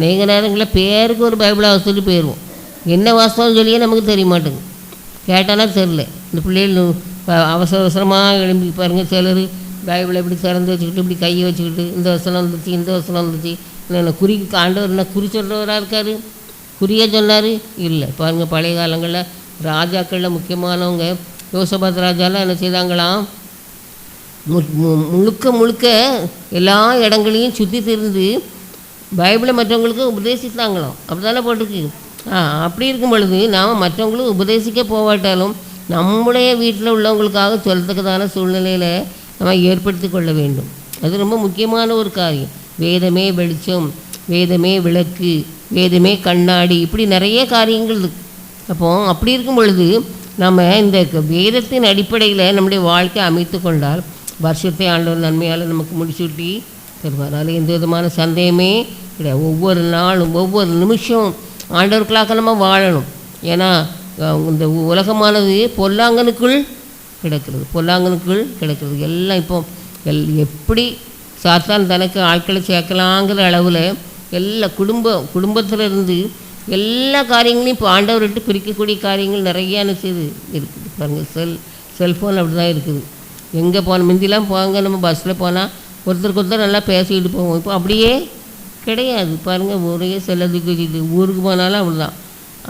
அநேக நேரங்களில் பேருக்கு ஒரு பைபிளை வசூலி போயிடுவோம். என்ன வாசம்னு சொல்லியே நமக்கு தெரிய மாட்டேங்குது கேட்டானா தெரில இந்த பிள்ளைகள் அவசர அவசரமாக எழும்பி பாருங்க சிலர் பைபிளை இப்படி திறந்து வச்சுக்கிட்டு இப்படி கையை வச்சுக்கிட்டு இந்த வசனம் வந்துச்சு இந்த வசனம் வந்துச்சு. என்ன குறி ஆண்டவர் என்ன குறி சொல்கிறவராக இருக்கார்? குறியே சொன்னார்? இல்லை. பாருங்க பழைய காலங்களில் ராஜாக்களில் முக்கியமானவங்க யோசபாத் ராஜாலாம் என்ன செய்தாங்களாம்? மு- மு- முழுக்க முழுக்க எல்லா இடங்களையும் சுற்றி திருந்து பைபிளை மற்றவங்களுக்கு உபதேசித்தாங்களாம். அப்படி தானே போட்டிருக்கு? ஆ அப்படி இருக்கும் பொழுது நாம் மற்றவங்களுக்கு உபதேசிக்க போகாட்டாலும் நம்முடைய வீட்டில் உள்ளவங்களுக்காக சொல்லத்தக்கதான சூழ்நிலையில் நம்ம ஏற்படுத்தி கொள்ள வேண்டும். அது ரொம்ப முக்கியமான ஒரு காரியம். வேதமே வெளிச்சம் வேதமே விளக்கு வேதமே கண்ணாடி இப்படி நிறைய காரியங்கள் இருக்கு. அப்போ அப்படி இருக்கும் பொழுது நம்ம இந்த வேதத்தின் அடிப்படையில் நம்முடைய வாழ்க்கை அமைத்து கொண்டால் வருஷத்தை ஆண்டவர் நன்மையால் நமக்கு முடிச்சுட்டி தருவார் அதில் எந்த விதமான சந்தேகமே கிடையாது. ஒவ்வொரு நாளும் ஒவ்வொரு நிமிஷம் ஆண்டவர்களாக நம்ம வாழணும். ஏன்னா இந்த உ- உலகமானது பொல்லாங்கனுக்குள் கிடக்கிறது. பொல்லாங்கனுக்குள் கிடக்கிறது. எல்லாம் இப்போ எல் எப்படி சாத்தான் தனக்கு ஆட்களை சேர்க்கலாங்கிற அளவில் எல்லா குடும்ப குடும்பத்தில் இருந்து எல்லா காரியங்களையும் இப்போ ஆண்டவர்கிட்ட பிரிக்கக்கூடிய காரியங்கள் நிறைய செய்து இருக்குது. பாருங்கள் செல் செல்ஃபோன் அப்படி தான் இருக்குது. எங்கே போன முந்திலாம் போங்க நம்ம பஸ்ஸில் போனால் ஒருத்தருக்கு ஒருத்தர் நல்லா பேசிக்கிட்டு போவோம். இப்போ அப்படியே கிடையாது. பாருங்கள் ஒரே செல்லதுக்கு இது. ஊருக்கு போனாலும் அவ்வளோதான்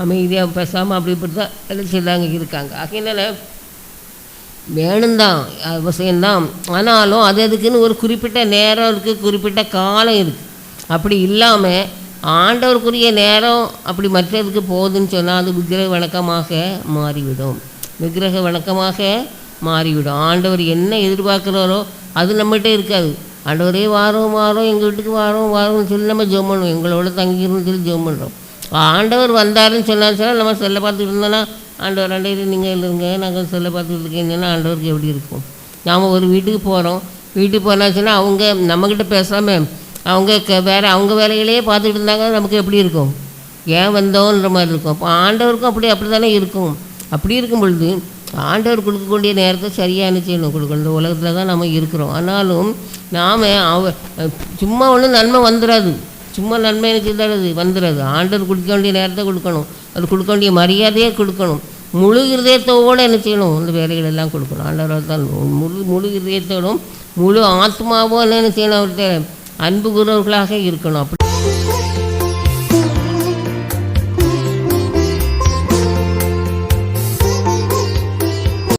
அமைதியாக பேசாமல் அப்படி இப்படி தான் எல்லாம் செய்தாங்க இருக்காங்க அதனால் வேணும்தான் அவசியம்தான். ஆனாலும் அது அதுக்குன்னு ஒரு குறிப்பிட்ட நேரம் இருக்குது குறிப்பிட்ட காலம் இருக்குது அப்படி இல்லாமல் ஆண்டவருக்குரிய நேரம் அப்படி மற்றதுக்கு போகுதுன்னு சொன்னால் அது விக்கிரக வணக்கமாக மாறிவிடும். விக்கிரக வணக்கமாக மாறிவிடும். ஆண்டவர் என்ன எதிர்பார்க்குறாரோ அது நம்மகிட்ட இருக்காது. ஆண்டவரே வாரம் வாரம் எங்கள் வீட்டுக்கு வாரம் வாரம்னு சொல்லி நம்ம ஜெபம் பண்ணுவோம். எங்களோட தங்கிருந்து சொல்லி ஜெபம் பண்ணுறோம் ஆண்டவர் வந்தாருன்னு சொன்னாலும் சொன்னால் நம்ம செல்ல பார்த்துட்டு இருந்தோன்னா ஆண்டவர் ஆண்டவர் நீங்கள் இல்லைங்க நாங்கள் செல்ல பார்த்துட்டு இருக்கீங்கன்னா ஆண்டவருக்கு எப்படி இருக்கும்? நாம் ஒரு வீட்டுக்கு போகிறோம் வீட்டுக்கு போனாச்சுன்னா அவங்க நம்மக்கிட்ட பேசாமல் அவங்க க வேறு அவங்க வேலைகளையே பார்த்துட்டு இருந்தாங்க நமக்கு எப்படி இருக்கும்? ஏன் வந்தோன்ற மாதிரி இருக்கும். அப்போ ஆண்டவருக்கும் அப்படி அப்படி தானே இருக்கும். அப்படி இருக்கும் பொழுது ஆண்டவர் கொடுக்கக்கூடிய நேரத்தை சரியாக என்ன செய்யணும். கொடுக்கணும். இந்த உலகத்தில் தான் நம்ம இருக்கிறோம். ஆனாலும் நாம் அவ சும்மா ஒன்றும் நன்மை வந்துடாது சும்மா நன்மை என்ன செய்தாது வந்துடாது ஆண்டவர் கொடுக்க வேண்டிய நேரத்தை கொடுக்கணும். அது கொடுக்க வேண்டிய மரியாதையை கொடுக்கணும். முழு இருதயத்தோடு என்ன செய்யணும்? இந்த வேலைகள் எல்லாம் கொடுக்கணும். ஆண்டவர் தான் முழு முழு இருதயத்தோடும் முழு ஆத்மாவும் என்ன செய்யணும்? அவர்கிட்ட அன்பு கூறவர்களாக இருக்கணும். அப்படி